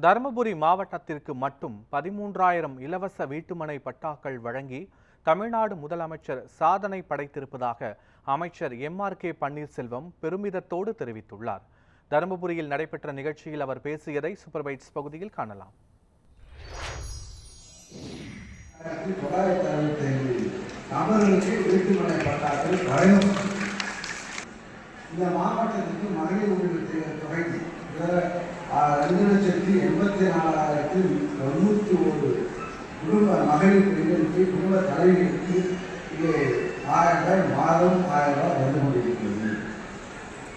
தருமபுரி மாவட்டத்திற்கு மட்டும் பதிமூன்றாயிரம் இலவச வீட்டுமனை பட்டாக்கள் வழங்கி தமிழ்நாடு முதலமைச்சர் சாதனை படைத்திருப்பதாக அமைச்சர் எம் ஆர் கே பன்னீர்செல்வம் பெருமிதத்தோடு தெரிவித்துள்ளார். தருமபுரியில் நடைபெற்ற நிகழ்ச்சியில் அவர் பேசியதை சூப்பர்வைட்ஸ் பகுதியில் காணலாம். வீட்டுமனை பட்டாக்கள் இந்த மாவட்டத்திற்கு மகளிர் உரிமை தொகை ரெண்டு லட்சத்தி எண்பத்தி நாலாயிரத்தி தொண்ணூற்றி ஒரு குடும்ப மகளிர் பெண்களுக்கு குடும்ப தலைவிகளுக்கு இது ஆயிரம் ரூபாய் மாதம் ஆயிரம் ரூபாய் வந்து கொண்டிருக்கிறது.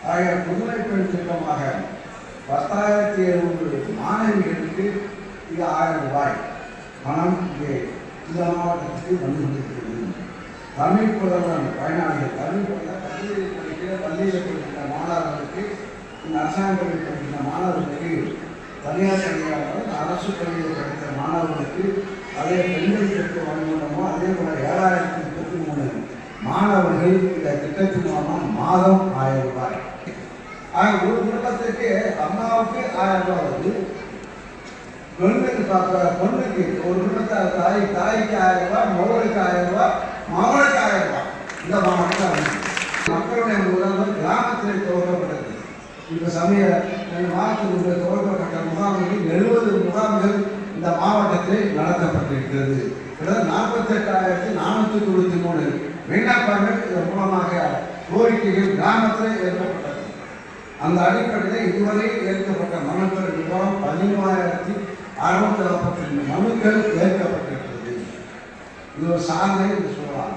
ஆகிய புதுமை பெண் திட்டமாக பத்தாயிரத்தி எழுநூறு மாணவிகளுக்கு இது ஆயிரம் ரூபாய் பணம் இங்கே இந்த மாவட்டத்துக்கு வந்து கொண்டிருக்கிறது. தமிழ் புலவன் பயனாளிகள் தமிழ் புதல்வன் பள்ளியில் படிக்கிற பள்ளியில் படிக்கிற மாணவர்களுக்கு இந்த அரசாங்க படிக்கிற மாணவர்களுக்கு தனியார் கல்வியாளர்கள் அரசு பள்ளியில் படிக்கிற மாணவர்களுக்கு அதே பெண்களுக்கு வழங்கணுமோ அதே போல ஏழாயிரத்தி முப்பத்தி மூணு மாணவர்கள் இந்த திட்டத்தின் மூலமாக மாதம் ஆயிரம் ரூபாய். ஆக ஒரு குடும்பத்திற்கு அம்மாவுக்கு ஆயிரம் ரூபாய் வருது. பெண்ணுக்கு பார்க்குற பெண்ணுக்கு ஒரு குடும்பத்தை தாய் தாய்க்கு ஆயிரம் ரூபாய் மகளுக்கு ஆயிரம் ரூபாய் மகளுக்கு ஆயிரம் ரூபாய். இந்த மாவட்டத்தில் மக்களுடைய முதல்வர் இந்த சமய மாவட்டத்தில் துவக்கப்பட்ட முகாம்களில் எழுபது முகாம்கள் இந்த மாவட்டத்தில் நடத்தப்பட்டிருக்கிறது. நாற்பத்தி எட்டாயிரத்தி நானூற்றி தொண்ணூற்றி மூணு விண்ணப்பங்கள் இதன் மூலமாக கோரிக்கைகள் கிராமத்தில் ஏற்கப்பட்டது. அந்த அடிப்படையில் இதுவரை ஏற்கப்பட்ட மனுக்கள் விவரம் பதிமூவாயிரத்தி அறுநூத்தி நாற்பத்தி ரெண்டு மனுக்கள் ஏற்கப்பட்டிருக்கிறது. இது ஒரு சாதனை சொல்லலாம்.